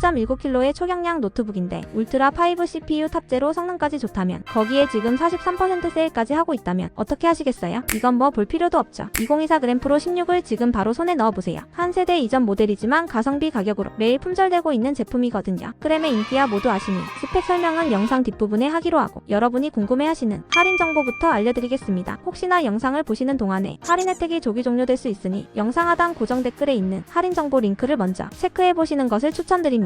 1.19kg의 초경량 노트북인데 울트라 5 CPU 탑재로 성능까지 좋다면 거기에 지금 43% 세일까지 하고 있다면 어떻게 하시겠어요? 이건 뭐 볼 필요도 없죠. 2024 그램 프로 16을 지금 바로 손에 넣어보세요. 한 세대 이전 모델이지만 가성비 가격으로 매일 품절되고 있는 제품이거든요. 그램의 인기야 모두 아시니 스펙 설명은 영상 뒷부분에 하기로 하고 여러분이 궁금해하시는 할인 정보부터 알려드리겠습니다. 혹시나 영상을 보시는 동안에 할인 혜택이 조기 종료될 수 있으니 영상 하단 고정 댓글에 있는 할인 정보 링크를 먼저 체크해 보시는 것을 추천드립니다.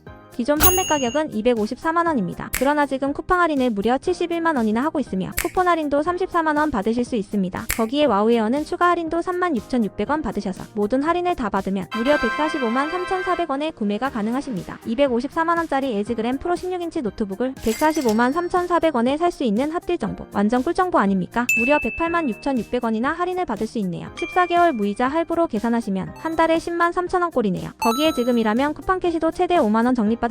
기존 판매 가격은 254만원입니다. 그러나 지금 쿠팡 할인을 무려 71만원이나 하고 있으며 쿠폰 할인도 34만원 받으실 수 있습니다. 거기에 와우웨어는 추가 할인도 36,600원 받으셔서 모든 할인을 다 받으면 무려 145만 3,400원에 구매가 가능하십니다. 254만원짜리 에즈그램 프로 16인치 노트북을 145만 3,400원에 살 수 있는 핫딜 정보. 완전 꿀 정보 아닙니까? 무려 108만 6,600원이나 할인을 받을 수 있네요. 14개월 무이자 할부로 계산하시면 한 달에 10만 3천원 꼴이네요. 거기에 지금이라면 쿠팡 캐시도 최대 5만원 적립받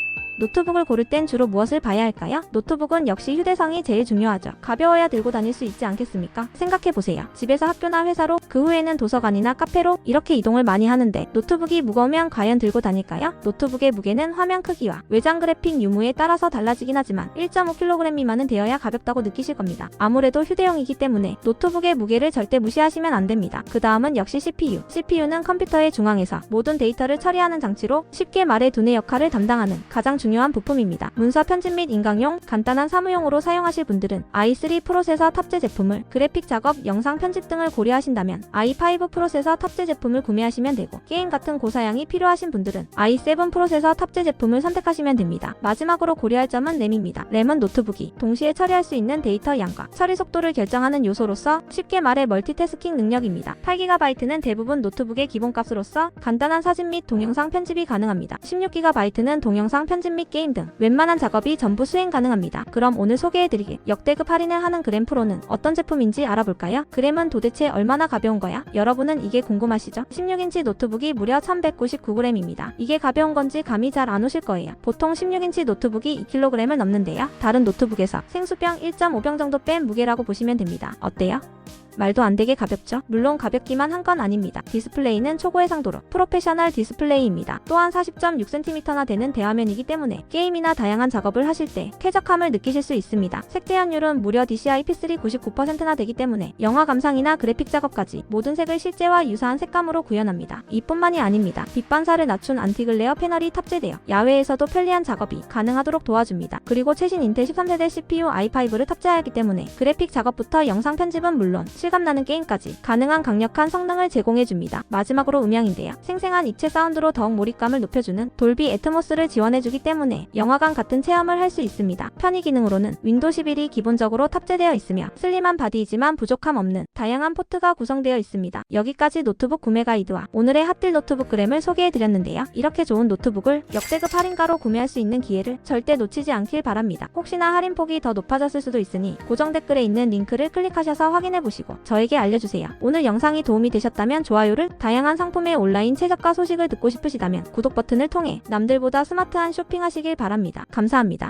노트북을 고를 땐 주로 무엇을 봐야 할까요? 노트북은 역시 휴대성이 제일 중요하죠. 가벼워야 들고 다닐 수 있지 않겠습니까? 생각해보세요. 집에서 학교나 회사로, 그 후에는 도서관이나 카페로 이렇게 이동을 많이 하는데 노트북이 무거우면 과연 들고 다닐까요? 노트북의 무게는 화면 크기와 외장 그래픽 유무에 따라서 달라지긴 하지만 1.5kg 미만은 되어야 가볍다고 느끼실 겁니다. 아무래도 휴대용이기 때문에 노트북의 무게를 절대 무시하시면 안 됩니다. 그 다음은 역시 CPU. CPU는 컴퓨터의 중앙에서 모든 데이터를 처리하는 장치로 쉽게 말해 두뇌 역할을 담당하는 가장 중요한 부품입니다. 문서 편집 및 인강용, 간단한 사무용으로 사용하실 분들은 i3 프로세서 탑재 제품을 그래픽 작업, 영상 편집 등을 고려하신다면 i5 프로세서 탑재 제품을 구매하시면 되고 게임 같은 고사양이 필요하신 분들은 i7 프로세서 탑재 제품을 선택하시면 됩니다. 마지막으로 고려할 점은 램입니다. 램은 노트북이 동시에 처리할 수 있는 데이터 양과 처리 속도를 결정하는 요소로서 쉽게 말해 멀티태스킹 능력입니다. 8GB는 대부분 노트북의 기본값으로서 간단한 사진 및 동영상 편집이 가능합니다. 16GB는 동영상 편집 및 게임 등 웬만한 작업이 전부 수행 가능합니다. 그럼 오늘 소개해드리길 역대급 할인을 하는 그램 프로는 어떤 제품인지 알아볼까요? 그램은 도대체 얼마나 가벼운 거야? 여러분은 이게 궁금하시죠? 16인치 노트북이 무려 1199g입니다. 이게 가벼운 건지 감이 잘 안 오실 거예요. 보통 16인치 노트북이 2kg을 넘는데요. 다른 노트북에서 생수병 1.5병 정도 뺀 무게라고 보시면 됩니다. 어때요? 말도 안 되게 가볍죠? 물론 가볍기만 한 건 아닙니다. 디스플레이는 초고해 상도로 프로페셔널 디스플레이입니다. 또한 40.6cm나 되는 대화면이기 때문에 게임이나 다양한 작업을 하실 때 쾌적함을 느끼실 수 있습니다. 색재현율은 무려 DCI P3 99%나 되기 때문에 영화 감상이나 그래픽 작업까지 모든 색을 실제와 유사한 색감으로 구현합니다. 이뿐만이 아닙니다. 빛 반사를 낮춘 안티글레어 패널이 탑재되어 야외에서도 편리한 작업이 가능하도록 도와줍니다. 그리고 최신 인텔 13세대 CPU i5를 탑재하였기 때문에 그래픽 작업부터 영상 편집은 물론 실감나는 게임까지 가능한 강력한 성능을 제공해줍니다. 마지막으로 음향인데요. 생생한 입체 사운드로 더욱 몰입감을 높여주는 돌비 애트모스를 지원해주기 때문에 영화관 같은 체험을 할 수 있습니다. 편의 기능으로는 윈도 11이 기본적으로 탑재되어 있으며 슬림한 바디이지만 부족함 없는 다양한 포트가 구성되어 있습니다. 여기까지 노트북 구매 가이드와 오늘의 핫딜 노트북 그램을 소개해드렸는데요. 이렇게 좋은 노트북을 역대급 할인가로 구매할 수 있는 기회를 절대 놓치지 않길 바랍니다. 혹시나 할인 폭이 더 높아졌을 수도 있으니 고정 댓글에 있는 링크를 클릭하셔서 확인해 보시고 저에게 알려주세요. 오늘 영상이 도움이 되셨다면 좋아요를 다양한 상품의 온라인 최저가 소식을 듣고 싶으시다면 구독 버튼을 통해 남들보다 스마트한 쇼핑하시길 바랍니다. 감사합니다.